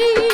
see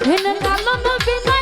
অধীন লালন বিনয়